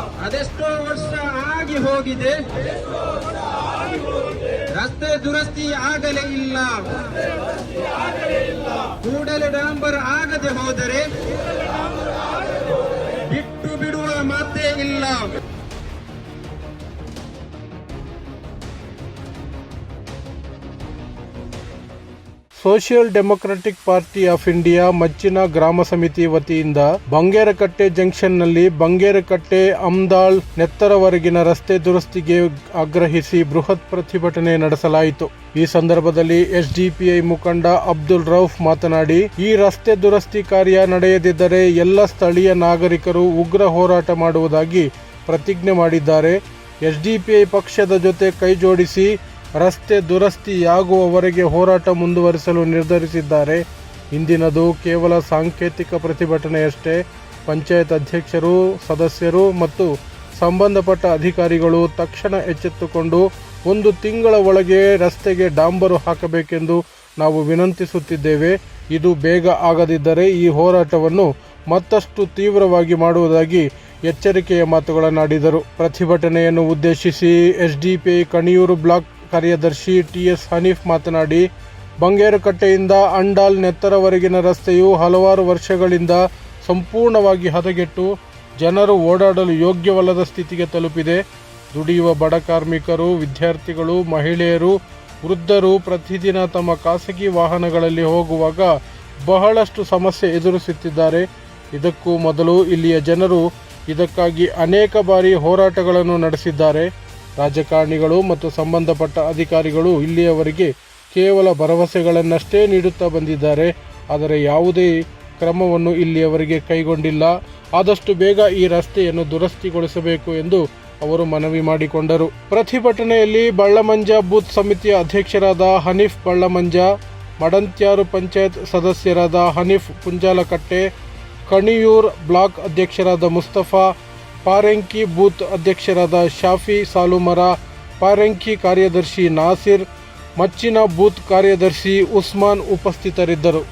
ಅದೆಷ್ಟೋ ವರ್ಷ ಆಗಿ ಹೋಗಿದೆ. ರಸ್ತೆ ದುರಸ್ತಿ ಆಗಲೇ ಇಲ್ಲ. ಕೂಡಲೇ ಡಾಂಬರ್ ಆಗದೆ ಹೋದರೆ ಬಿಟ್ಟು ಬಿಡುವ ಮಾತೇ ಇಲ್ಲ. Social Democratic Party of India ಮಚ್ಚಿನ ಗ್ರಾಮ ಸಮಿತಿ ವತಿಯಿಂದ ಬಂಗೇರಕಟ್ಟೆ ಜಂಕ್ಷನ್ನಲ್ಲಿ ಬಂಗೇರಕಟ್ಟೆ ಅಮ್ದಾಳ್ ನೆತ್ತರವರೆಗಿನ ರಸ್ತೆ ದುರಸ್ತಿಗೆ ಆಗ್ರಹಿಸಿ ಬೃಹತ್ ಪ್ರತಿಭಟನೆ ನಡೆಸಲಾಯಿತು. ಈ ಸಂದರ್ಭದಲ್ಲಿ ಎಸ್ಡಿಪಿಐ ಮುಖಂಡ ಅಬ್ದುಲ್ ರೌಫ್ ಮಾತನಾಡಿ, ಈ ರಸ್ತೆ ದುರಸ್ತಿ ಕಾರ್ಯ ನಡೆಯದಿದ್ದರೆ ಎಲ್ಲ ಸ್ಥಳೀಯ ನಾಗರಿಕರು ಉಗ್ರ ಹೋರಾಟ ಮಾಡುವುದಾಗಿ ಪ್ರತಿಜ್ಞೆ ಮಾಡಿದ್ದಾರೆ. ಎಸ್ಡಿಪಿಐ ಪಕ್ಷದ ಜೊತೆ ಕೈಜೋಡಿಸಿ ರಸ್ತೆ ದುರಸ್ತಿಯಾಗುವವರೆಗೆ ಹೋರಾಟ ಮುಂದುವರಿಸಲು ನಿರ್ಧರಿಸಿದ್ದಾರೆ. ಇಂದಿನದು ಕೇವಲ ಸಾಂಕೇತಿಕ ಪ್ರತಿಭಟನೆಯಷ್ಟೇ. ಪಂಚಾಯತ್ ಅಧ್ಯಕ್ಷರು, ಸದಸ್ಯರು ಮತ್ತು ಸಂಬಂಧಪಟ್ಟ ಅಧಿಕಾರಿಗಳು ತಕ್ಷಣ ಎಚ್ಚೆತ್ತುಕೊಂಡು ಒಂದು ತಿಂಗಳ ಒಳಗೆ ರಸ್ತೆಗೆ ಡಾಂಬರು ಹಾಕಬೇಕೆಂದು ನಾವು ವಿನಂತಿಸುತ್ತಿದ್ದೇವೆ. ಇದು ಬೇಗ ಆಗದಿದ್ದರೆ ಈ ಹೋರಾಟವನ್ನು ಮತ್ತಷ್ಟು ತೀವ್ರವಾಗಿ ಮಾಡುವುದಾಗಿ ಎಚ್ಚರಿಕೆಯ ಮಾತುಗಳನ್ನಾಡಿದರು. ಪ್ರತಿಭಟನೆಯನ್ನು ಉದ್ದೇಶಿಸಿ ಎಸ್ಡಿಪಿಐ ಕಣಿಯೂರು ಬ್ಲಾಕ್ ಕಾರ್ಯದರ್ಶಿ ಟಿಎಸ್ ಹನೀಫ್ ಮಾತನಾಡಿ, ಬಂಗೇರುಕಟ್ಟೆಯಿಂದ ಅಂಡಾಲ್ ನೆತ್ತರವರೆಗಿನ ರಸ್ತೆಯು ಹಲವಾರು ವರ್ಷಗಳಿಂದ ಸಂಪೂರ್ಣವಾಗಿ ಹದಗೆಟ್ಟು ಜನರು ಓಡಾಡಲು ಯೋಗ್ಯವಲ್ಲದ ಸ್ಥಿತಿಗೆ ತಲುಪಿದೆ. ದುಡಿಯುವ ಬಡ ಕಾರ್ಮಿಕರು, ವಿದ್ಯಾರ್ಥಿಗಳು, ಮಹಿಳೆಯರು, ವೃದ್ಧರು ಪ್ರತಿದಿನ ತಮ್ಮ ಖಾಸಗಿ ವಾಹನಗಳಲ್ಲಿ ಹೋಗುವಾಗ ಬಹಳಷ್ಟು ಸಮಸ್ಯೆ ಎದುರಿಸುತ್ತಿದ್ದಾರೆ. ಇದಕ್ಕೂ ಮೊದಲು ಇಲ್ಲಿಯ ಜನರು ಇದಕ್ಕಾಗಿ ಅನೇಕ ಬಾರಿ ಹೋರಾಟಗಳನ್ನು ನಡೆಸಿದ್ದಾರೆ. ರಾಜಕಾರಣಿಗಳು ಮತ್ತು ಸಂಬಂಧಪಟ್ಟ ಅಧಿಕಾರಿಗಳು ಇಲ್ಲಿಯವರೆಗೆ ಕೇವಲ ಭರವಸೆಗಳನ್ನಷ್ಟೇ ನೀಡುತ್ತಾ ಬಂದಿದ್ದಾರೆ. ಆದರೆ ಯಾವುದೇ ಕ್ರಮವನ್ನು ಇಲ್ಲಿಯವರೆಗೆ ಕೈಗೊಂಡಿಲ್ಲ. ಆದಷ್ಟು ಬೇಗ ಈ ರಸ್ತೆಯನ್ನು ದುರಸ್ತಿಗೊಳಿಸಬೇಕು ಎಂದು ಅವರು ಮನವಿ ಮಾಡಿಕೊಂಡರು. ಪ್ರತಿಭಟನೆಯಲ್ಲಿ ಬಳ್ಳಮಂಜ ಬೂತ್ ಸಮಿತಿಯ ಅಧ್ಯಕ್ಷರಾದ ಹನೀಫ್ ಬಳ್ಳಮಂಜ, ಮಡಂತ್ಯಾರು ಪಂಚಾಯತ್ ಸದಸ್ಯರಾದ ಹನೀಫ್ ಪುಂಜಾಲಕಟ್ಟೆ ಕಣಿಯೂರ್ ಬ್ಲಾಕ್ ಅಧ್ಯಕ್ಷರಾದ ಮುಸ್ತಫಾ ಪಾರೆಂಕಿ ಬೂತ್ ಅಧ್ಯಕ್ಷರಾದ ಶಾಫಿ ಸಾಲುಮರ ಪಾರೆಂಕಿ ಕಾರ್ಯದರ್ಶಿ ನಾಸಿರ್ ಮಚ್ಚಿನ ಬೂತ್ ಕಾರ್ಯದರ್ಶಿ ಉಸ್ಮಾನ್ ಉಪಸ್ಥಿತರಿದ್ದರು.